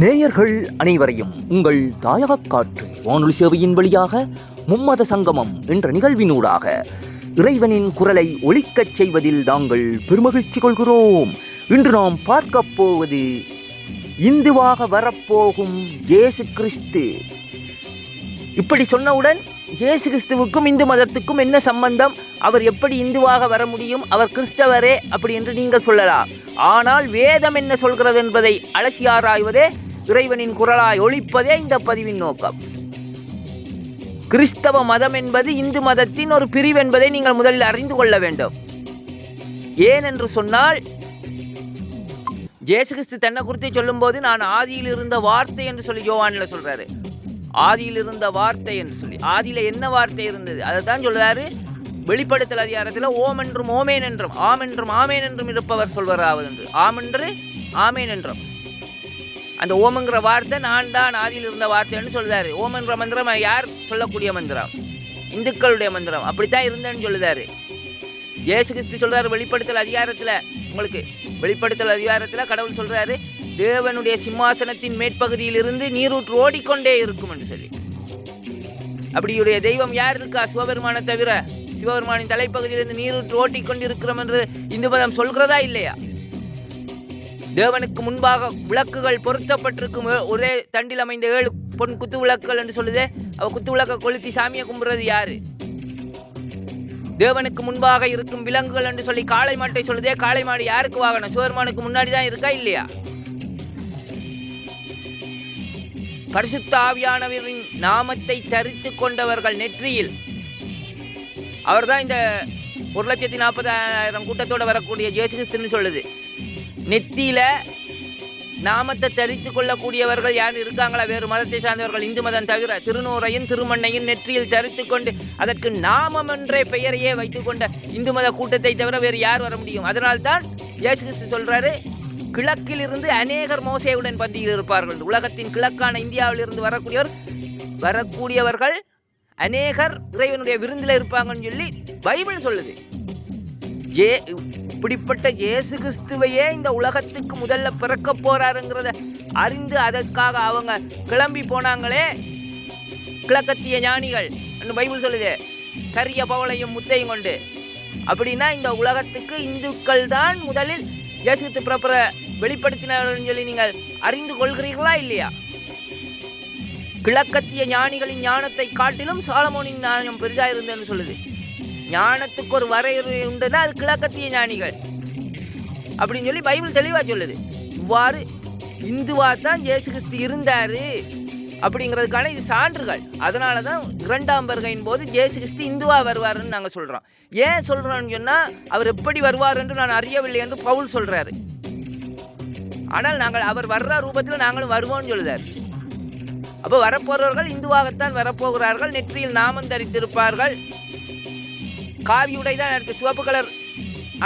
நேயர்கள் அனைவரையும் உங்கள் தாயக காற்று வானொலி சேவையின் வழியாக மும்மத சங்கமம் என்ற நிகழ்வினூடாக இறைவனின் குரலை ஒலிக்கச் செய்வதில் நாங்கள் பெருமகிழ்ச்சி கொள்கிறோம். இன்று நாம் பார்க்கப் போவது இந்துவாக வரப்போகும் இயேசு கிறிஸ்து. இப்படி சொன்னவுடன் இயேசு கிறிஸ்துவுக்கும் இந்து மதத்துக்கும் என்ன சம்பந்தம்? அவர் எப்படி இந்துவாக வர முடியும்? அவர் கிறிஸ்தவரே அப்படி என்று நீங்கள் சொல்லலாம். ஆனால் வேதம் என்ன சொல்கிறது என்பதை அலசி ஆராய்வதே இறைவனின் குரலாய் ஒழிப்பதே இந்த பதிவின் நோக்கம். கிறிஸ்தவ மதம் என்பது இந்து மதத்தின் ஒரு பிரிவு என்பதை நீங்கள் முதலில் அறிந்து கொள்ள வேண்டும். ஏன் என்று சொன்னால் இயேசு கிறிஸ்து தன்னை குறித்து சொல்லும்போது நான் ஆதியில் இருந்த வார்த்தை என்று சொல்லி யோவானில் சொல்றாரு. ஆதியில் இருந்த வார்த்தை என்று சொல்லி. ஆதியில என்ன வார்த்தை இருந்தது? அதை தான் சொல்றாரு. வெளிப்படுத்தல் அதிகாரத்தில் ஓம் என்றும் ஓமேன் என்றும் ஆம் என்றும் ஆமேன் என்றும் இருப்பவர் சொல்வராவது என்று. ஆம் என்று ஆமேன் என்றும். அந்த ஓமங்கிற வார்த்தை நான் தான் ஆதியில் இருந்த வார்த்தைன்னு சொல்லுதாரு ஓமங்கிற மந்திரம் யார்? சொல்லக்கூடிய மந்திரம். இந்துக்களுடைய மந்திரம். அப்படித்தான் இருந்தேன்னு சொல்லுதாரு. இயேசு கிறிஸ்து சொல்றாரு வெளிப்படுத்தல் அதிகாரத்தில். உங்களுக்கு வெளிப்படுத்தல் அதிகாரத்தில் கடவுள் சொல்றாரு தேவனுடைய சிம்மாசனத்தின் மேற்பகுதியிலிருந்து நீரூற்று ஓடிக்கொண்டே இருக்கும் என்று சொல்லி. அப்படியுடைய தெய்வம் யார் இருக்கா? சிவபெருமானை தவிர சிவபெருமானின் தலைப்பகுதியிலிருந்து நீரூற்று ஓட்டிக்கொண்டிருக்கிறோம் என்று இந்து மதம் சொல்கிறதா இல்லையா? தேவனுக்கு முன்பாக விளக்குகள் பொருத்தப்பட்டிருக்கும். ஒரே தண்டில் அமைந்த ஏழு பொன் குத்து விளக்குகள் என்று சொல்லுதே. அவ குத்து விளக்கை கொளுத்தி சாமியை கும்பிட்றது யாரு? தேவனுக்கு முன்பாக இருக்கும் விலங்குகள் என்று சொல்லி காளை மாட்டை சொல்லுதே. காளை மாடு யாருக்கு வாகனம்? சிவபெருமானுக்கு முன்னாடி தான் இருக்கா இல்லையா? பரிசுத்த ஆவியானவரின் நாமத்தை தரித்து கொண்டவர்கள் நெற்றியில். அவர்தான் இந்த ஒரு லட்சத்தி நாற்பதாயிரம் கூட்டத்தோடு வரக்கூடிய ஜேசு கிறிஸ்துன்னு சொல்லுது. நெத்தியில நாமத்தை தரித்து கொள்ளக்கூடியவர்கள் யார் இருக்காங்களா? வேறு மதத்தை சார்ந்தவர்கள் இந்து மதம் தவிர திருநூறையும் திருமண்ணையும் நெற்றியில் தரித்து கொண்டு அதற்கு நாமம் என்ற பெயரையே வைத்துக்கொண்ட இந்து மத கூட்டத்தை தவிர வேறு யார் வர முடியும்? அதனால்தான் இயேசு கிறிஸ்து சொல்றாரு கிழக்கிலிருந்து அநேகர் மோசேவுடன் பந்தியில் இருப்பார்கள். உலகத்தின் கிழக்கான இந்தியாவிலிருந்து வரக்கூடியவர் வரக்கூடியவர்கள் அநேகர் இறைவனுடைய விருந்தில் இருப்பாங்கன்னு சொல்லி பைபிள் சொல்லுது. ஏ இப்படிப்பட்ட இயேசு கிறிஸ்துவையே இந்த உலகத்துக்கு முதல்ல பிறக்க போறாருங்கிறத அறிந்து அதற்காக அவங்க கிளம்பி போனாங்களே. கிழக்கத்திய ஞானிகள். பைபிள் சொல்லுது கரிய பவளையும் முத்தையும் கொண்டு. அப்படின்னா இந்த உலகத்துக்கு இந்துக்கள் தான் முதலில் இயேசுத்து கிறிஸ்து பிறப்புற வெளிப்படுத்தினார்னு சொல்லி நீங்கள் அறிந்து கொள்கிறீர்களா இல்லையா? கிழக்கத்திய ஞானிகளின் ஞானத்தை காட்டிலும் சாலமோனின் ஞானம் பெரிதாக இருந்ததுன்னு சொல்லுது. ஞானத்துக்கு ஒரு வரையறை உண்டுன்னா அது கிழக்கத்திய ஞானிகள். அப்படின்னு சொல்லி பைபிள் தெளிவாக சொல்லுது. இவ்வாறு இந்துவா தான் இயேசு கிறிஸ்து இருந்தார் அப்படிங்கிறதுக்கான இது சான்றுகள். அதனால தான் இரண்டாம் வருகையின் போது இயேசு கிறிஸ்து இந்துவா வருவாருன்னு நாங்கள் சொல்கிறோம் ஏன் சொல்கிறோன்னு சொன்னால் அவர் எப்படி வருவார் என்று நான் அறியவில்லை என்று பவுல் சொல்கிறாரு ஆனால் நாங்கள் அவர் வர்ற ரூபத்தில் நாங்களும் வருவோம்னு சொல்லுதார் அப்போ வரப்போகிறவர்கள் இந்துவாகத்தான் வரப்போகிறார்கள். நெற்றியில் நாமம் தரித்திருப்பார்கள். காவி உடை தான் சிவப்பு கலர்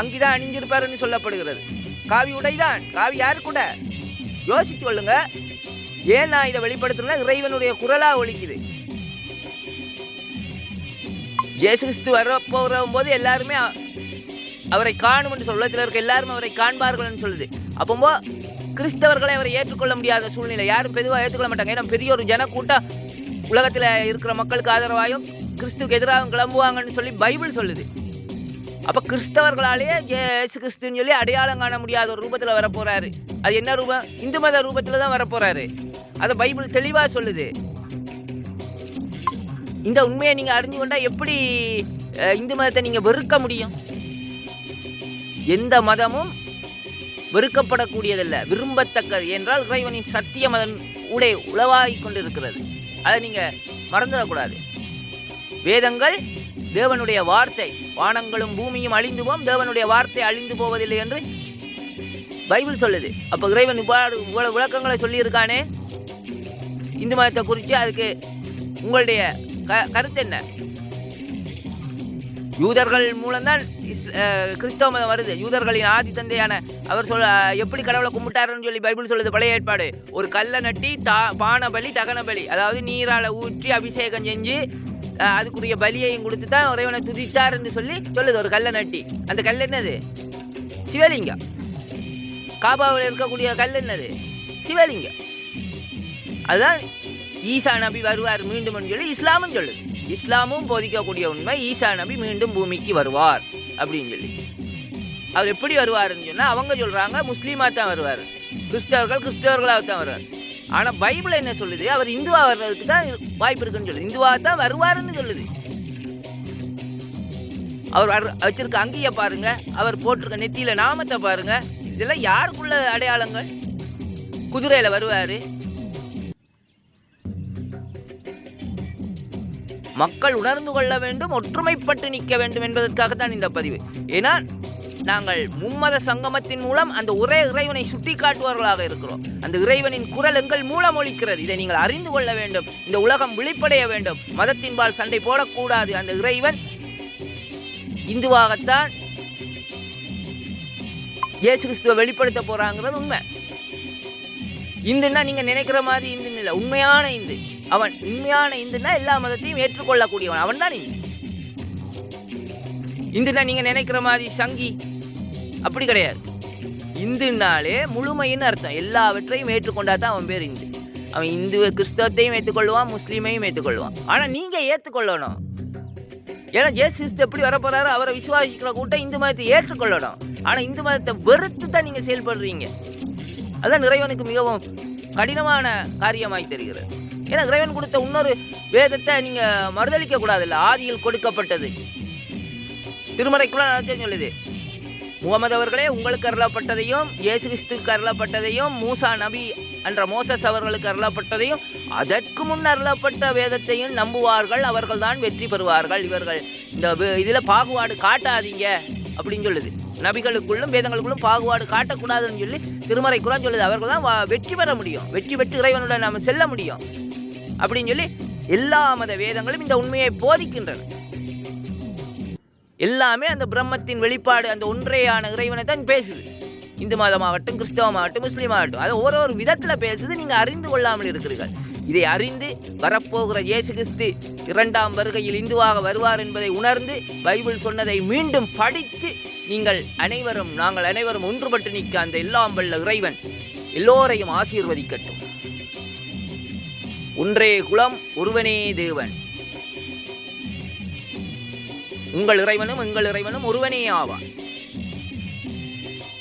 அங்கிதான் அணிஞ்சிருப்பாருன்னு சொல்லப்படுகிறது. காவி உடை தான் காவி யாரு கூட? யோசித்து கொள்ளுங்க. ஏன் நான் இதை வெளிப்படுத்தணும்னா இறைவனுடைய குரலா ஒலிக்குது. ஜேசு கிறிஸ்து வரப்போகிற போது எல்லாருமே அவரை காணும் என்று சொல்லத்தில் இருக்க எல்லாரும் அவரை காண்பார்கள்னு சொல்லுது. அப்போ கிறிஸ்தவர்களை அவரை ஏற்றுக்கொள்ள முடியாத சூழ்நிலை. யாரும் பெதுவாக ஏற்றுக்கொள்ள மாட்டாங்க. ஏன்னா பெரிய ஒரு ஜனக்கூட்டம் உலகத்தில் இருக்கிற மக்களுக்கு ஆதரவாயும் கிறிஸ்துக்கு எதிராகவும் கிளம்புவாங்கன்னு சொல்லி பைபிள் சொல்லுது. அப்போ கிறிஸ்தவர்களாலேயே இயேசு கிறிஸ்துன்னு சொல்லி அடையாளம் காண முடியாத ஒரு ரூபத்தில் வரப்போகிறாரு அது என்ன ரூபம்? இந்து மத ரூபத்தில் தான் வரப்போகிறாரு அதை பைபிள் தெளிவாக சொல்லுது. இந்த உண்மையை நீங்கள் அறிஞ்சு கொண்டால் எப்படி இந்து மதத்தை நீங்கள் வெறுக்க முடியும்? எந்த மதமும் வெறுக்கப்படக்கூடியதல்ல. விரும்பத்தக்கது என்றால் இறைவனின் சத்தியம் அதன் உடைய உளவாகி கொண்டிருக்கிறது. அதை நீங்கள் மறந்துடக்கூடாது. வேதங்கள் தேவனுடைய வார்த்தை. வானங்களும் பூமியும் அழிந்து போம் தேவனுடைய வார்த்தை அழிந்து போவதில்லை என்று பைபிள் சொல்லுது. அப்போ இறைவன் இவ்வாறு இவ்வளவு விளக்கங்களை சொல்லியிருக்கானே? இந்து மதத்தை குறித்து அதுக்கு உங்களுடைய க கருத்து என்ன? யூதர்கள் மூலம்தான் இஸ் கிறிஸ்தவ மதம் வருது. யூதர்களின் ஆதி தந்தையான அவர் சொல்ல எப்படி கடவுளை கும்பிட்டாருன்னு சொல்லி பைபிள் சொல்லுது பழைய ஏற்பாடு. ஒரு கல்லை நட்டி தா பான பலி தகன பலி அதாவது நீரால ஊற்றி அபிஷேகம் செஞ்சு அதுக்குரிய பலியையும் கொடுத்து தான் இறைவனை துதித்தாருன்னு சொல்லி சொல்லுது ஒரு கல்லை நட்டி. அந்த கல் என்னது? சிவலிங்கம். காபாவில் இருக்கக்கூடிய கல் என்னது? சிவலிங்கம். அதுதான் ஈசா நபி வருவார் மீண்டும் சொல்லி இஸ்லாமும் சொல்லுது. இஸ்லாமும் போதிக்கக்கூடிய உண்மை ஈசா நபி மீண்டும் பூமிக்கு வருவார். அப்படின்னு சொல்லி. அவர் எப்படி வருவாருன்னு சொன்னால் அவங்க சொல்கிறாங்க முஸ்லீமாக தான் வருவார். கிறிஸ்தவர்கள் கிறிஸ்தவர்களாக தான் வருவார். ஆனால் பைபிள் என்ன சொல்லுது? அவர் இந்துவா வர்றதுக்கு தான் வாய்ப்பு இருக்குன்னு சொல்லுது. இந்துவாக தான் வருவாருன்னு சொல்லுது. அவர் வர்ற- வச்சிருக்க அங்கேயே பாருங்க. அவர் போட்டிருக்க நெத்தியில நாமத்தை பாருங்க. இதெல்லாம் யாருக்குள்ள அடையாளங்கள்? குதிரையில வருவார். மக்கள் உணர்ந்து கொள்ள வேண்டும் ஒற்றுமைப்பட்டு நிற்க வேண்டும் என்பதற்காகத்தான் இந்த பதிவு. ஏன்னா நாங்கள் மும்மத சங்கமத்தின் மூலம் அந்த ஒரே இறைவனை சுட்டி காட்டுபவர்களாக இருக்கிறோம். அந்த இறைவனின் குரல் எங்கள் மூலம் ஒழிக்கிறது இதை நீங்கள் அறிந்து கொள்ள வேண்டும். இந்த உலகம் விழிப்படைய வேண்டும். மதத்தின்பால் சண்டை போடக்கூடாது. அந்த இறைவன் இந்துவாகத்தான் இயேசு கிறிஸ்துவை வெளிப்படுத்த போறாங்கிறது உண்மை. இந்துன்னா நீங்க நினைக்கிற மாதிரி இந்து இல்லை. உண்மையான இந்து. அவன் உண்மையான இந்துனா எல்லா மதத்தையும் ஏற்றுக்கொள்ளக்கூடியவன். அவன் தான் இந்து இந்துன்னா நீங்க நினைக்கிற மாதிரி சங்கி. அப்படி கிடையாது. இந்துனாலே முழுமைன்னு அர்த்தம். எல்லாவற்றையும் ஏற்றுக்கொண்டா தான் அவன் பேர் இந்து. அவன் இந்து கிறிஸ்தவத்தையும் ஏற்றுக்கொள்வான் முஸ்லீமையும் ஏற்றுக்கொள்வான். ஆனால் நீங்கள் ஏற்றுக்கொள்ளணும். ஏன்னா ஜேசு எப்படி வரப்போறாரு அவரை விசுவாசிக்கிற கூட்டம் இந்து மதத்தை ஏற்றுக்கொள்ளணும். ஆனால் இந்து மதத்தை வெறுத்து தான் நீங்கள் செயல்படுறீங்க. அதான் இறைவனுக்கு மிகவும் கடினமான காரியமாய் தெரிகிறது. ஏன்னா இறைவன் கொடுத்த இன்னொரு வேதத்தை நீங்க மறுதளிக்க கூடாதுல்ல. ஆதியில் கொடுக்கப்பட்டது. திருமறைக்குள்ள நடத்த சொல்லுது. முகமது அவர்களே உங்களுக்கு அருளப்பட்டதையும் இயேசு கிறிஸ்துக்கு அருளப்பட்டதையும் மூசா நபி என்ற மோசஸ் அவர்களுக்கு அருளப்பட்டதையும் அதற்கு முன் அருளப்பட்ட வேதத்தையும் நம்புவார்கள். அவர்கள் தான் வெற்றி பெறுவார்கள். இவர்கள் இந்த இதில் பாகுபாடு காட்டாதீங்க அப்படின்னு சொல்லுது. நபிகளுக்குள்ளும் வேதங்களுக்குள்ளும் பாகுபாடு காட்டக்கூடாதுன்னு சொல்லி திருமறை குரான் சொல்லுது. அவர்கள் தான் வெற்றி பெற முடியும். வெற்றி பெற்று இறைவனுடன் நாம் செல்ல முடியும். அப்படின்னு சொல்லி எல்லா மத வேதங்களும் இந்த உண்மையை போதிக்கின்றன. எல்லாமே அந்த பிரம்மத்தின் வெளிப்பாடு அந்த ஒன்றையான இறைவனை தான் பேசுது. இந்து மதமாகட்டும் கிறிஸ்தவமாகட்டும் முஸ்லீமாகட்டும் அது ஒரு ஒரு விதத்தில் பேசுது நீங்கள் அறிந்து கொள்ளாமல் இருக்கிறீர்கள். இதை அறிந்து வரப்போகிற இயேசு கிறிஸ்து இரண்டாம் வருகையில் இந்துவாக வருவார் என்பதை உணர்ந்து பைபிள் சொன்னதை மீண்டும் படித்து நீங்கள் அனைவரும் நாங்கள் அனைவரும் ஒன்றுபட்டு நிற்க அந்த எல்லாம் வல்ல இறைவன் எல்லோரையும் ஆசீர்வதிக்கட்டும். ஒன்றே குலம் ஒருவனே தேவன். உங்கள் இறைவனும் எங்கள் இறைவனும் ஒருவனே ஆவான்